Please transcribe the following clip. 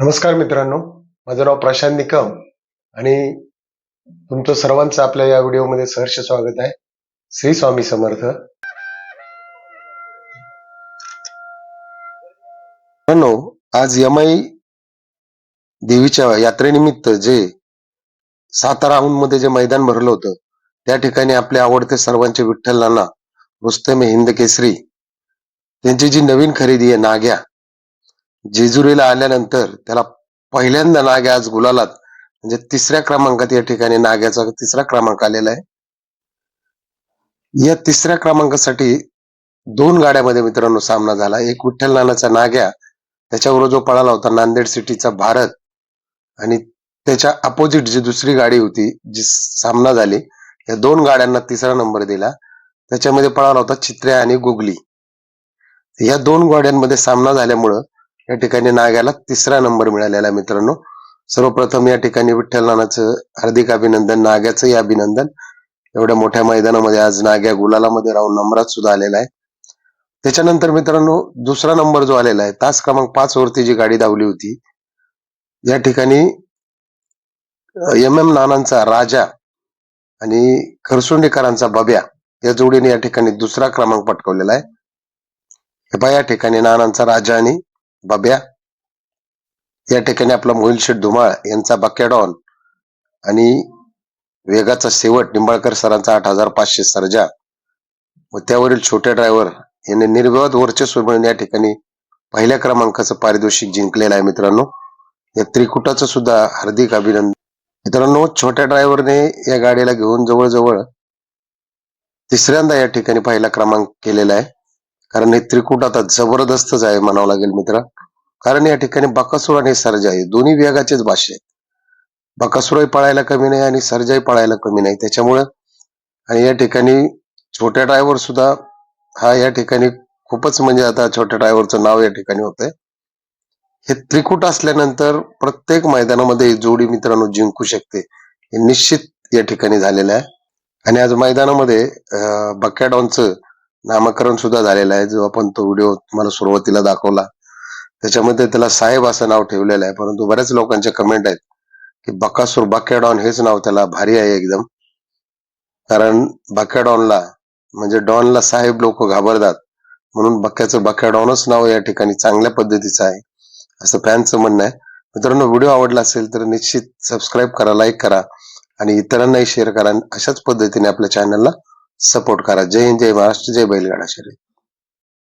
नमस्कार मित्रांनो माझं नाव प्रशांत निकम आणि तुमचं सर्वांचं आपल्या या व्हिडिओमध्ये सहर्ष स्वागत आहे. श्री स्वामी समर्थ. मित्रांनो आज यमाई देवीच्या यात्रेनिमित्त जे सातारा मध्ये जे मैदान भरलं होतं त्या ठिकाणी आपले आवडते सर्वांचे विठ्ठल नाना रुस्तमे हिंद केसरी त्यांची जी नवीन खरेदी आहे नाग्या जेजुरीला आल्यानंतर त्याला पहिल्यांदा नाग्या आज गुलालात. म्हणजे तिसऱ्या क्रमांकात या ठिकाणी नाग्याचा तिसरा क्रमांक आलेला आहे. या तिसऱ्या क्रमांकासाठी दोन गाड्यामध्ये मित्रांनो सामना झाला. एक विठ्ठल नानाचा नाग्या त्याच्यावर जो पळाला होता नांदेड सिटीचा भारत आणि त्याच्या अपोजिट जी दुसरी गाडी होती जी सामना झाली या दोन गाड्यांना तिसरा नंबर दिला. त्याच्यामध्ये पळाला होता चित्र्या आणि गुगली. या दोन गाड्यांमध्ये सामना झाल्यामुळं या ठिकाणी नाग्याला तिसरा नंबर मिळालेला आहे मित्रांनो. सर्वप्रथम या ठिकाणी विठ्ठल नानाचं हार्दिक अभिनंदन नाग्याचंही अभिनंदन. एवढ्या मोठ्या मैदानामध्ये आज नाग्या गुलालामध्ये राहून नंबरात सुद्धा आलेला आहे. त्याच्यानंतर मित्रांनो दुसरा नंबर जो आलेला आहे तास क्रमांक पाच वरती जी गाडी धावली होती या ठिकाणी एम एम नानांचा राजा आणि खरसुंडेकरांचा बब्या या जोडीने या ठिकाणी दुसरा क्रमांक पटकवलेला आहे. हे पहा या ठिकाणी नानांचा राजा आणि बब्या. या ठिकाणी आपला मोहिल शेठ धुमाळ यांचा बकेडॉन आणि वेगाचा शेवट निंबाळकर सरांचा आठ हजार पाचशे सर्जा. व त्यावरील छोटे ड्रायव्हर यांनी निर्विवाद वर्चस्व मिळून या ठिकाणी पहिल्या क्रमांकाचं पारितोषिक जिंकलेलं आहे मित्रांनो. या त्रिकुटाचं सुद्धा हार्दिक अभिनंदन. मित्रांनो छोट्या ड्रायव्हरने या गाडीला घेऊन जवळजवळ तिसऱ्यांदा या ठिकाणी पहिला क्रमांक केलेला आहे. कारण हे त्रिकूट आता जबरदस्तच आहे म्हणावं लागेल मित्र. कारण या ठिकाणी बकासुर आणि सरजाई आहे दोन्ही वेगाचेच भाषे आहेत. बकासुरही पळायला कमी नाही आणि सरजाई पळायला कमी नाही. त्याच्यामुळं आणि या ठिकाणी छोट्या ड्रायव्हर सुद्धा हा या ठिकाणी खूपच म्हणजे आता छोट्या ड्रायव्हरचं नाव या ठिकाणी होतंय. हे त्रिकूट असल्यानंतर प्रत्येक मैदानामध्ये जोडी मित्रांनो जिंकू शकते. हे निश्चित या ठिकाणी झालेलं आहे. आणि आज मैदानामध्ये बकॅडॉनचं नामकरण सुद्धा झालेलं आहे. जो आपण तो व्हिडिओ तुम्हाला सुरुवातीला दाखवला त्याच्यामध्ये त्याला साहेब असं नाव ठेवलेलं आहे. परंतु बऱ्याच लोकांचे कमेंट आहेत की बकासूर डॉन हेच नाव त्याला भारी आहे एकदम. कारण बकॅडॉनला म्हणजे डॉनला साहेब लोक घाबरतात. म्हणून बक्याचं डॉनच नाव या ठिकाणी चांगल्या पद्धतीचं आहे असं फॅनचं म्हणणं आहे. मित्रांनो व्हिडिओ आवडला असेल तर निश्चित सबस्क्राईब करा लाईक करा आणि इतरांनाही शेअर करा आणि अशाच पद्धतीने आपल्या चॅनलला सपोर्ट करा. जय हिंद जय महाराष्ट्र जय बैलगाडा शर्यत.